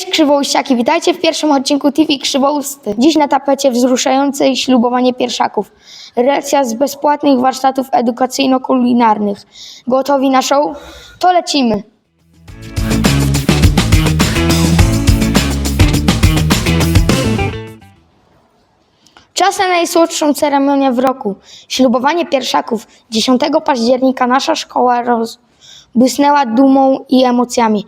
Cześć Krzywouściaki, witajcie w pierwszym odcinku TV Krzywousty. Dziś na tapecie wzruszające ślubowanie pierwszaków. Relacja z bezpłatnych warsztatów edukacyjno-kulinarnych. Gotowi na show? To lecimy! Czas na najsłodszą ceremonię w roku. Ślubowanie pierwszaków. 10 października nasza szkoła rozbłysnęła dumą i emocjami.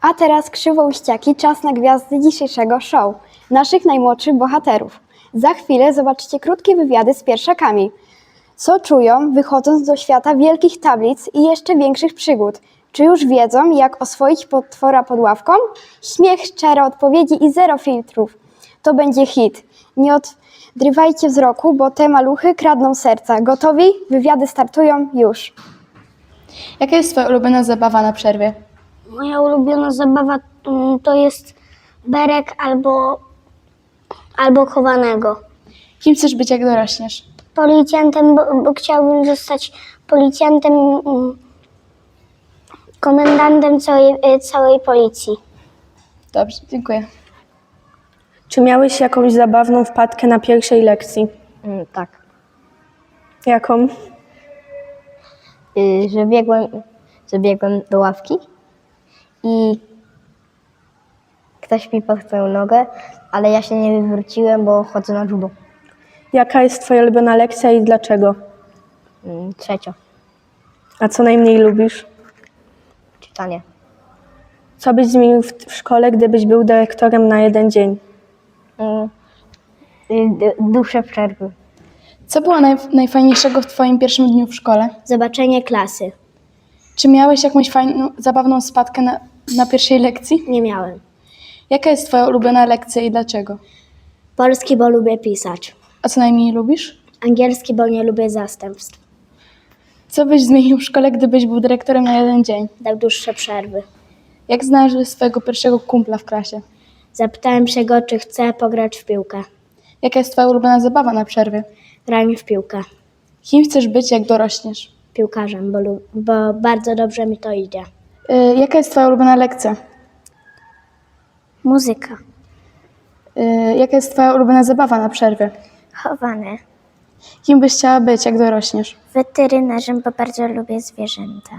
A teraz krzywouściaki, czas na gwiazdy dzisiejszego show, naszych najmłodszych bohaterów. Za chwilę zobaczycie krótkie wywiady z pierwszakami. Co czują, wychodząc do świata wielkich tablic i jeszcze większych przygód? Czy już wiedzą, jak oswoić potwora pod ławką? Śmiech, szczere odpowiedzi i zero filtrów. To będzie hit. Nie odrywajcie wzroku, bo te maluchy kradną serca. Gotowi? Wywiady startują już. Jaka jest Twoja ulubiona zabawa na przerwie? Moja ulubiona zabawa mm, to jest berek albo, albo chowanego. Kim chcesz być, jak dorośniesz? Policjantem, bo, bo chciałbym zostać policjantem, mm, komendantem całej, y, całej policji. Dobrze, dziękuję. Czy miałeś jakąś zabawną wpadkę na pierwszej lekcji? tak. Jaką? Y, że biegłem, że biegłem do ławki i ktoś mi pochcał nogę, ale ja się nie wywróciłem, bo chodzę na judo. Jaka jest Twoja ulubiona lekcja i dlaczego? Mm, Trzecia, A co najmniej lubisz? Co byś zmienił w, w szkole, gdybyś był dyrektorem na jeden dzień? Mm, y, d- Dłuższe przerwy. Co było naj, najfajniejszego w Twoim pierwszym dniu w szkole? Zobaczenie klasy. Czy miałeś jakąś fajną, zabawną spadkę na, na pierwszej lekcji? Nie miałem. Jaka jest Twoja ulubiona lekcja i dlaczego? Polski, bo lubię pisać. A co najmniej lubisz? Angielski, bo nie lubię zastępstw. Co byś zmienił w szkole, gdybyś był dyrektorem na jeden dzień? Dał dłuższe przerwy. Jak znalazłeś swojego pierwszego kumpla w klasie? Zapytałem się go, czy chce pograć w piłkę. Jaka jest Twoja ulubiona zabawa na przerwie? Granie w piłkę. Kim chcesz być, jak dorośniesz? Piłkarzem, bo, lu- bo bardzo dobrze mi to idzie. Y, jaka jest Twoja ulubiona lekcja? Muzyka. Y, jaka jest Twoja ulubiona zabawa na przerwie? Chowane. Kim byś chciała być, jak dorośniesz? Weterynarzem, bo bardzo lubię zwierzęta.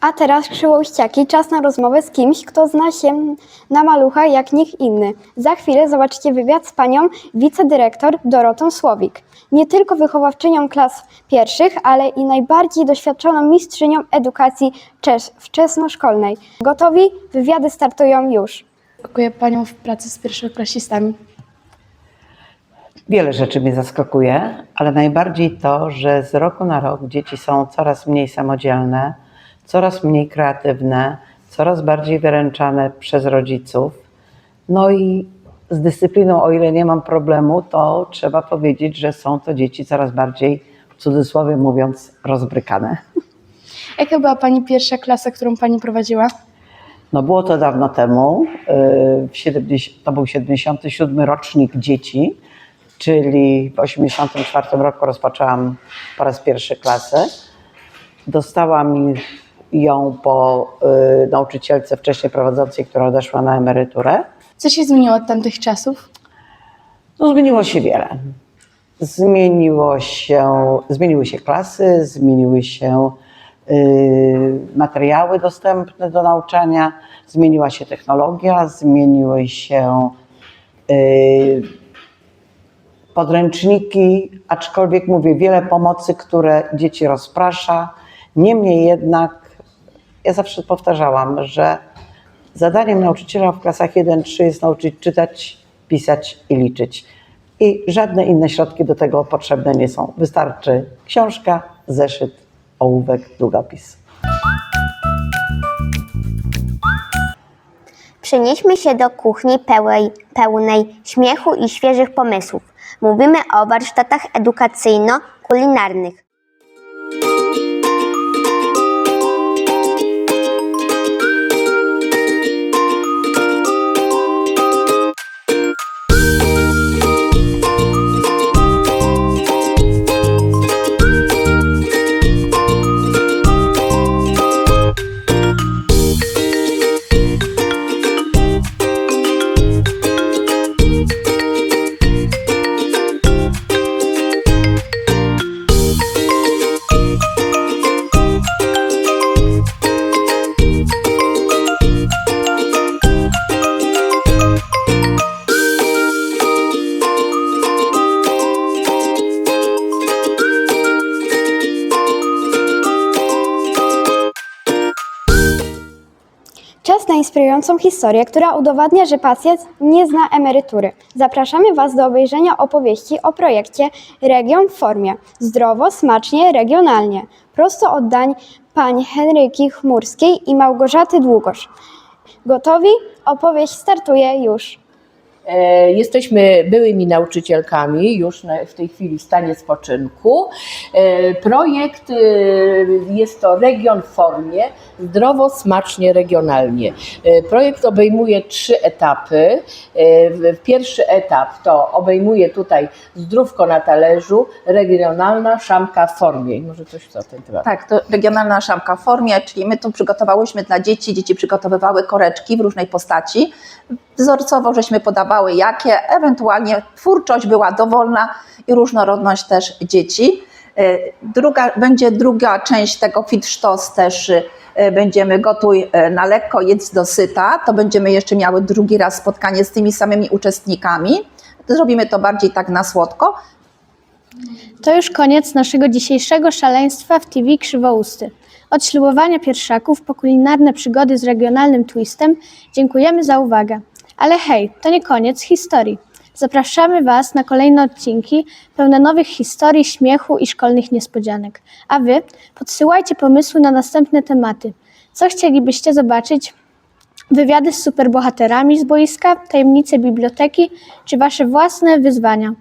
A teraz krzywościaki, czas na rozmowę z kimś, kto zna się na maluchach jak nikt inny. Za chwilę zobaczycie wywiad z panią wicedyrektor Dorotą Słowik. Nie tylko wychowawczynią klas pierwszych, ale i najbardziej doświadczoną mistrzynią edukacji czes- wczesnoszkolnej. Gotowi? Wywiady startują już. Dziękuję Panią w pracy z pierwszoklasistami. Wiele rzeczy mnie zaskakuje, ale najbardziej to, że z roku na rok dzieci są coraz mniej samodzielne, coraz mniej kreatywne, coraz bardziej wyręczane przez rodziców. No i z dyscypliną, o ile nie mam problemu, to trzeba powiedzieć, że są to dzieci coraz bardziej, w cudzysłowie mówiąc, rozbrykane. Jaka była Pani pierwsza klasa, którą Pani prowadziła? No było to dawno temu, 70, to był 77 rocznik dzieci, czyli w 84 roku rozpoczęłam po raz pierwszy klasę. Dostałam ją po yy, nauczycielce wcześniej prowadzącej, która odeszła na emeryturę. Co się zmieniło od tamtych czasów? No, zmieniło się wiele. Zmieniło się, zmieniły się klasy, zmieniły się y, materiały dostępne do nauczania, zmieniła się technologia, zmieniły się y, podręczniki, aczkolwiek mówię, wiele pomocy, które dzieci rozprasza. Niemniej jednak, ja zawsze powtarzałam, że zadaniem nauczyciela w klasach 1-3 jest nauczyć czytać, pisać i liczyć. I żadne inne środki do tego potrzebne nie są. Wystarczy książka, zeszyt, ołówek, długopis. Przenieśmy się do kuchni pełnej, pełnej śmiechu i świeżych pomysłów. Mówimy o warsztatach edukacyjno-kulinarnych. Na inspirującą historię, która udowadnia, że pacjent nie zna emerytury. Zapraszamy Was do obejrzenia opowieści o projekcie Region w formie. Zdrowo, smacznie, regionalnie. Prosto od dań pań Henryki Chmurskiej i Małgorzaty Długosz. Gotowi? Opowieść startuje już. E, Jesteśmy byłymi nauczycielkami, już w tej chwili w stanie spoczynku. E, Projekt e, jest to Region w formie, zdrowo, smacznie, regionalnie. Projekt obejmuje trzy etapy. Pierwszy etap to obejmuje tutaj zdrówko na talerzu, regionalna szamka w formie. Może coś na ten temat. Tak, to regionalna szamka w formie, czyli my tu przygotowałyśmy dla dzieci, dzieci przygotowywały koreczki w różnej postaci. Wzorcowo żeśmy jakie, ewentualnie twórczość była dowolna i różnorodność też dzieci. E, Druga, będzie druga część tego fit sztos też e, będziemy gotuj e, na lekko, jedz dosyta. To będziemy jeszcze miały drugi raz spotkanie z tymi samymi uczestnikami. Zrobimy to bardziej tak na słodko. To już koniec naszego dzisiejszego szaleństwa w TV Krzywousty. Od ślubowania pierwszaków po kulinarne przygody z regionalnym twistem dziękujemy za uwagę. Ale hej, to nie koniec historii. Zapraszamy Was na kolejne odcinki pełne nowych historii, śmiechu i szkolnych niespodzianek. A Wy podsyłajcie pomysły na następne tematy. Co chcielibyście zobaczyć? Wywiady z superbohaterami z boiska, tajemnice biblioteki czy Wasze własne wyzwania?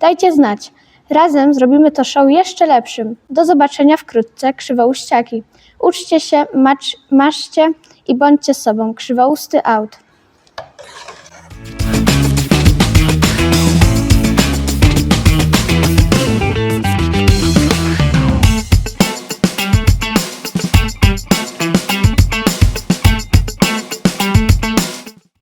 Dajcie znać. Razem zrobimy to show jeszcze lepszym. Do zobaczenia wkrótce, Krzywoustciaki. Uczcie się, macz, maszcie i bądźcie sobą. Krzywousty out.